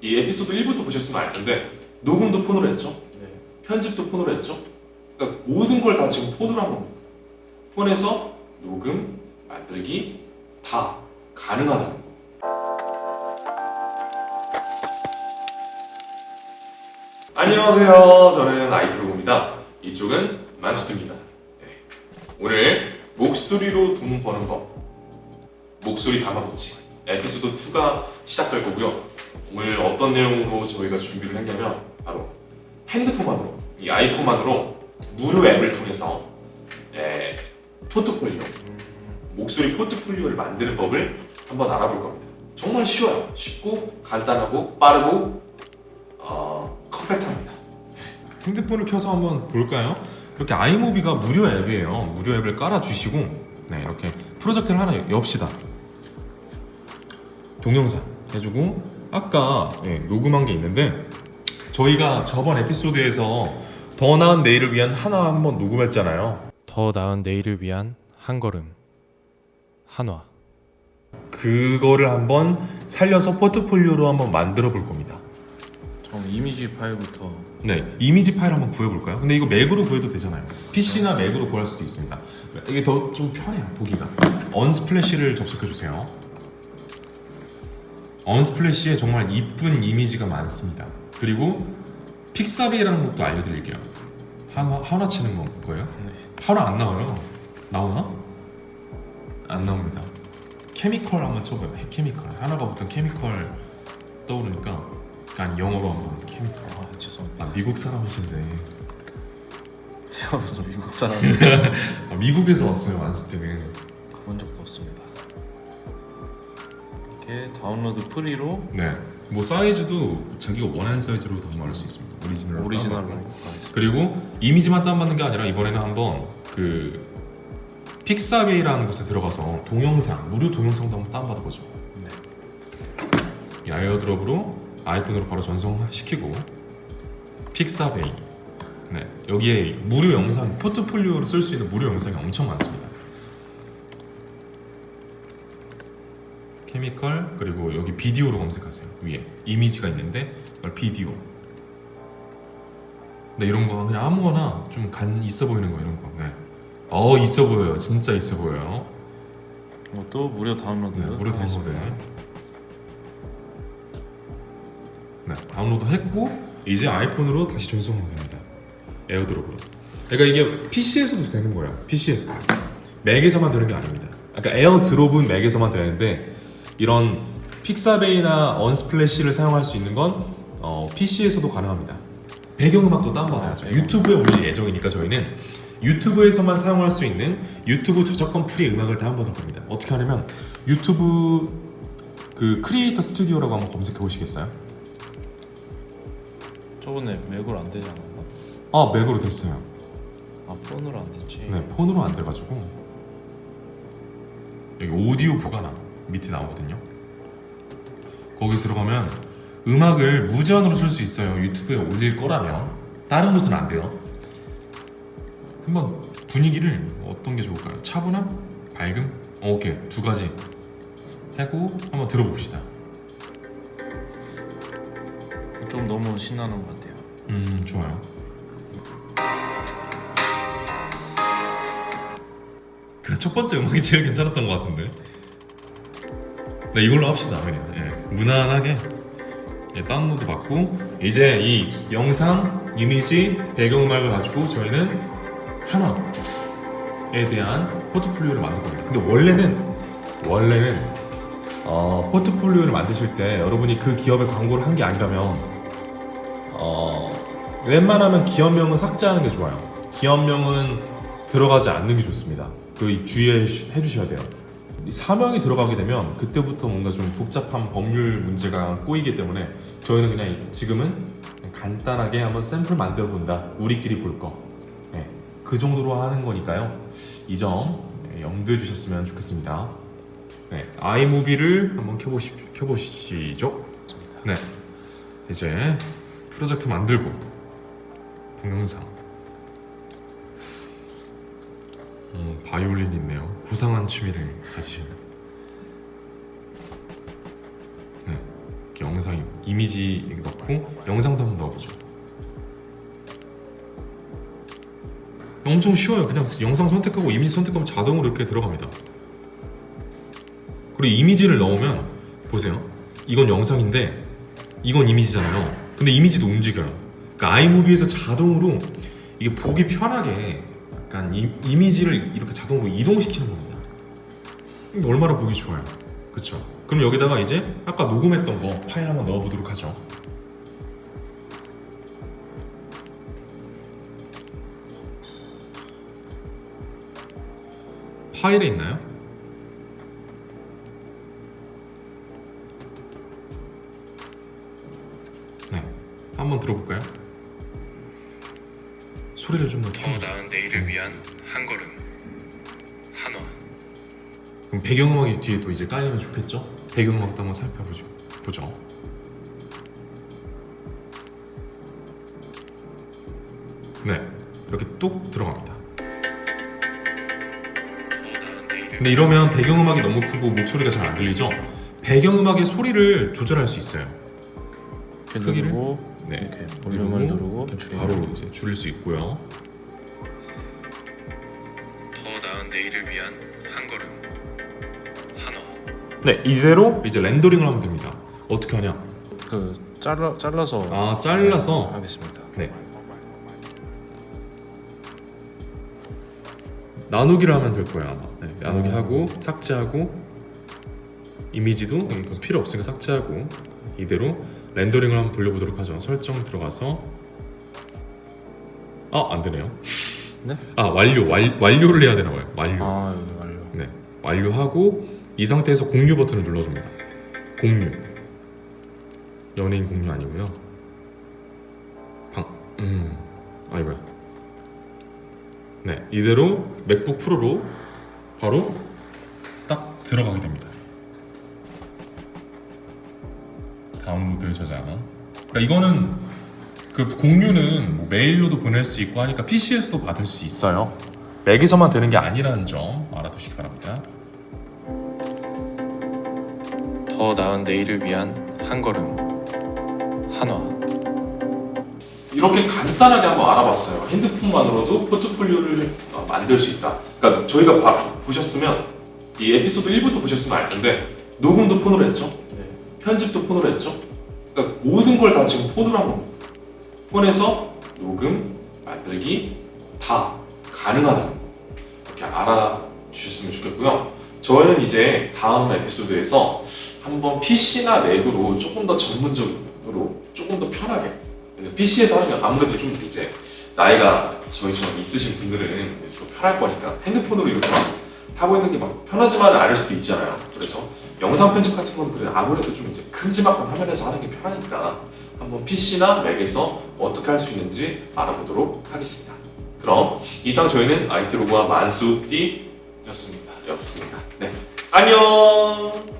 이 에피소드 1부터 보셨으면 알 텐데 녹음도 폰으로 했죠. 네. 편집도 폰으로 했죠. 그러니까 모든 걸 다 지금 폰으로 한 겁니다. 폰에서 녹음, 만들기 다 가능하다는 거. 안녕하세요. 저는 아이트로입니다. 이쪽은 만수트입니다. 네. 오늘 목소리로 돈 버는 법, 목소리 담아붙이 에피소드 2가 시작될 거고요. 오늘 어떤 내용으로 저희가 준비를 했냐면 바로 핸드폰만으로 이 아이폰만으로 무료 앱을 통해서 에, 포트폴리오 목소리 포트폴리오를 만드는 법을 한번 알아볼 겁니다. 정말 쉬워요. 쉽고 간단하고 빠르고 어, 컴팩트합니다. 핸드폰을 켜서 한번 볼까요? 이렇게 아이모비가 무료 앱이에요. 무료 앱을 깔아주시고 네, 이렇게 프로젝트를 하나 엽시다. 동영상 해주고 아까 예, 녹음한 게 있는데 저희가 저번 에피소드에서 더 나은 내일을 위한 하나 한번 녹음했잖아요. 더 나은 내일을 위한 한 걸음 한화 그거를 한번 살려서 포트폴리오로 한번 만들어 볼 겁니다. 저 이미지 파일부터 네, 이미지 파일 한번 구해볼까요? 근데 이거 맥으로 구해도 되잖아요. PC나 맥으로 구할 수도 있습니다. 이게 더 좀 편해요, 보기가. 언스플래시를 접속해주세요. 언스플래시에 정말 이쁜 이미지가 많습니다. 그리고 픽사비라는 것도 알려드릴게요. 한화, 한화 치는 거 거예요? 네. 한화 안 나와요. 나오나? 안 나옵니다. 케미컬 한번 쳐봐요. 케미컬. 하나가 붙은 케미컬 떠오르니까 약간 영어로 한번 케미컬. 아 죄송합니다 아 미국 사람이신데 제가 무슨 미국 사람 아, 미국에서 왔어요 안스트는 가본 적도 없습니다 이렇게 다운로드 프리로 네 뭐 사이즈도 자기가 원하는 사이즈로 다운받을 수 있습니다. 오리지널 오리지널로. 가겠습니다. 그리고 이미지만 다운받는 게 아니라 이번에는 한번 그 픽사웨이라는 곳에 들어가서 동영상 무료 동영상도 한번 다운받아보죠. 네. 이 에어드롭으로 아이폰으로 바로 전송시키고 픽사베이 네. 여기에 무료 영상 포트폴리오로 쓸 수 있는 무료 영상이 엄청 많습니다 케미컬 그리고 여기 비디오로 검색하세요 위에 이미지가 있는데 이걸 비디오 네 이런 거 그냥 아무거나 좀 간 있어 보이는 거 이런 거 네. 어 있어 보여요 진짜 있어 보여요 이것도 무료 다운로드 네, 무료 다운로드. 네, 다운로드 했고 이제 아이폰으로 다시 전송하면 됩니다. 에어드롭으로. 그러니까 이게 PC에서도 되는 거예요. PC에서도. 맥에서만 되는 게 아닙니다. 그러니까 에어드롭은 맥에서만 되는데 이런 픽사베이나 언스플래시를 사용할 수 있는 건 어, PC에서도 가능합니다. 배경음악도 다운받아야죠. 유튜브에 올릴 예정이니까 저희는 유튜브에서만 사용할 수 있는 유튜브 저작권 프리 음악을 다운받을 겁니다. 어떻게 하냐면 유튜브 그 크리에이터 스튜디오라고 한번 검색해 보시겠어요? 저번에 맥으로 안 되지 않았나? 아 맥으로 됐어요. 아 폰으로 안 됐지 네 폰으로 안 돼가지고 여기 오디오 보관함 밑에 나오거든요. 거기 들어가면 음악을 무제한으로 쓸 수 있어요. 유튜브에 올릴 거라면 다른 곳은 안 돼요. 한번 분위기를 어떤 게 좋을까요? 차분함, 밝음, 어, 오케이 두 가지 하고 한번 들어봅시다. 좀 너무 신나는 것 같아요 음 좋아요. 그 첫 번째 음악이 제일 괜찮았던 것 같은데. 네 이걸로 합시다 그냥. 예, 무난하게 예, 다운로드 받고 이제 이 영상, 이미지, 배경음악을 가지고 저희는 하나에 대한 포트폴리오를 만들 겁니다. 근데 원래는 원래는 어, 포트폴리오를 만드실 때 여러분이 그 기업의 광고를 한 게 아니라면 어, 웬만하면 기업명은 삭제하는 게 좋아요. 기업명은 들어가지 않는 게 좋습니다. 그 주의해 주- 해주셔야 돼요. 이 사명이 들어가게 되면 그때부터 뭔가 좀 복잡한 법률 문제가 꼬이기 때문에 저희는 그냥 지금은 간단하게 한번 샘플 만들어 본다. 우리끼리 볼 거. 네, 그 정도로 하는 거니까요. 이 점 염두해 주셨으면 좋겠습니다. 네, 아이모비를 한번 켜보시, 켜보시죠. 네, 이제 프로젝트 만들고 동영상 음, 바이올린 있네요 고상한 취미를 가지시는 네 이렇게 영상이 이미지 넣고 영상도 한번 넣어보죠. 엄청 쉬워요. 그냥 영상 선택하고 이미지 선택하면 자동으로 이렇게 들어갑니다. 그리고 이미지를 넣으면 보세요. 이건 영상인데 이건 이미지잖아요. 근데 이미지도 움직여요. 그러니까 아이무비에서 자동으로 이게 보기 편하게 약간 이, 이미지를 이렇게 자동으로 이동시키는 겁니다. 얼마나 보기 좋아요. 그렇죠? 그럼 여기다가 이제 아까 녹음했던 거 파일 한번 넣어보도록 하죠. 파일에 있나요? 네, 한번 들어볼까요? 소리를 좀 더 더 키워주세요. 나은 내일을 위한 한 걸음 한화 그럼 배경음악이 뒤에 또 이제 깔리면 좋겠죠? 배경음악도 한번 살펴보죠. 보죠. 네, 이렇게 뚝 들어갑니다. 더 나은 내일을 근데 이러면 배경음악이 너무 크고 목소리가 잘 안 들리죠? 배경음악의 소리를 조절할 수 있어요. 크기를? 네, 이렇게 볼륨을 누르고 줄이고. 바로 이제 줄일 수 있고요. 더 나은 내일을 위한 한 걸음 한화 네, 이대로 이제 렌더링을 하면 됩니다. 어떻게 하냐? 그 잘라 잘라서 아, 잘라서 하겠습니다. 네. 나누기를 하면 될 거예요 아마. 네, 나누기 하고 삭제하고 이미지도 이거 필요 없으니까 삭제하고 이대로 렌더링을 한번 돌려보도록 하죠. 설정 들어가서 아 안 되네요. 네? 아 완료 완, 완료를 해야 되나 봐요. 완료. 아 여기 완료. 네 완료하고 이 상태에서 공유 버튼을 눌러줍니다. 공유. 연예인 공유 아니고요. 방 음. 아이고야. 네 이대로 맥북 프로로 바로 딱 들어가게 됩니다. 다운로드 저장. 그러니까 이거는 그 공유는 뭐 메일로도 보낼 수 있고 하니까 PC에서도 받을 수 있어요. 맥에서만 되는 게 아니라는 점 알아두시기 바랍니다. 더 나은 내일을 위한 한 걸음 한화 이렇게 간단하게 한번 알아봤어요. 핸드폰만으로도 포트폴리오를 어, 만들 수 있다. 그러니까 저희가 봐- 보셨으면 이 에피소드 1부터 보셨으면 알 텐데 녹음도 폰으로 했죠. 편집도 폰으로 했죠. 그러니까 모든 걸 다 지금 폰으로 한 겁니다. 폰에서 녹음, 만들기 다 가능하다는 거 이렇게 알아주셨으면 좋겠고요. 저희는 이제 다음 에피소드에서 한번 PC나 맥으로 조금 더 전문적으로 조금 더 편하게 PC에서 하는 게 아무래도 좀 이제 나이가 저희처럼 있으신 분들은 좀 편할 거니까 핸드폰으로 이렇게 막 하고 있는 게 막 편하지만은 않을 수도 있잖아요. 그래서 영상 편집 같은 건 그래 아무래도 좀 이제 큼지막한 화면에서 하는 게 편하니까 한번 PC나 맥에서 어떻게 할 수 있는지 알아보도록 하겠습니다. 그럼 이상 저희는 IT 로그와 만수띠였습니다. 였습니다. 네, 안녕.